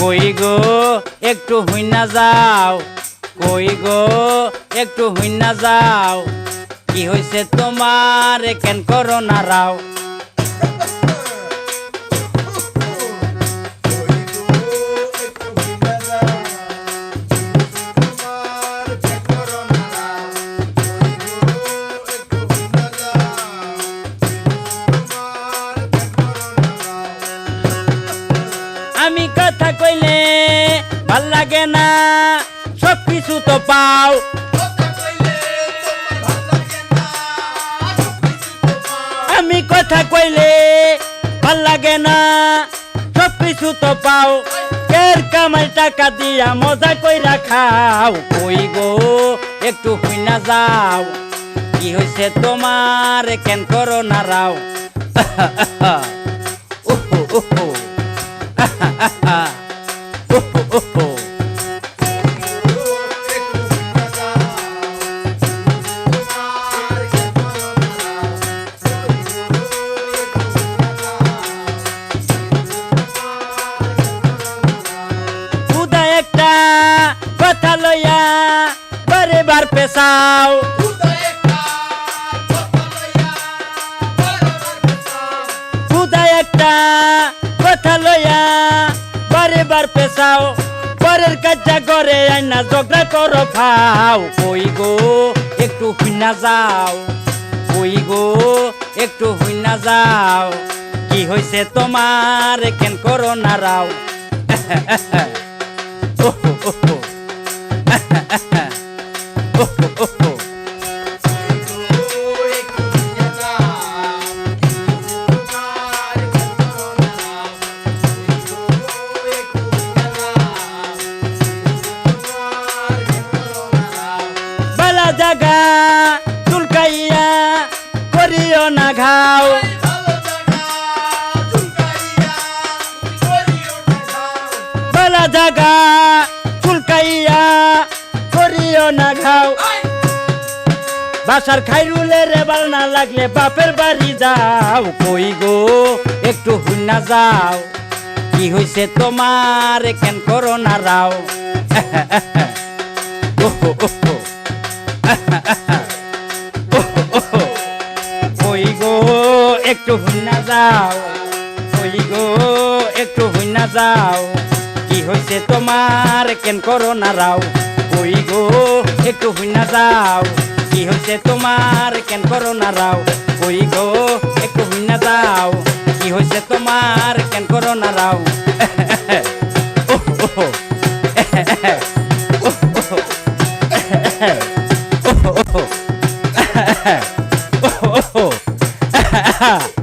কই গো, একটু হুইনা যাও। কই গো, একটু হুইনা যাও। কি হয়েছে তোমার? কেন করোনা রাও। কথা কইলে ভালো লাগে না সব কিছু তো পাও। আমি কথা কইলে ভালো লাগে না সব কিছু তো পাও। কের কামাই টাকা দিয়া মজা কইরা খাও। কই গো, একটু হুইনা যাও। কি হয়েছে তোমার? কেন করো না রাও? পেশাও একটা কথা বারে বার পেশাও পরের কাজা করে আইনা ঝগড়া করো খাও কই গো একটু হুইনা যাও কই গো একটু হুইনা যাও কি হয়েছে তোমার কেন করো না রাও জাগা, চুলকাইয়া করিও না ঘাও। বালা জাগা, চুলকাইয়া করিও না ঘাও। বাসার খাইরুলে না লাগলে বাপের বাড়ি যাও। কই গো, একটু হুন্না যাও। কি হইছে তোমার কেন করো না রাও? ওহো ওহো। কই গো একটু হুন্না যাও। কই গো একটু হুন্না যাও। কি হইছে তোমার? কেন করো না রাও? কই গো একটু হুন্না যাও। কি হইছে তোমার? কেন করো না রাও? কই গো একটু হুন্না যাও। কি হইছে তোমার? কেন করো না রাও। ওহো, ওহো। Ha ha!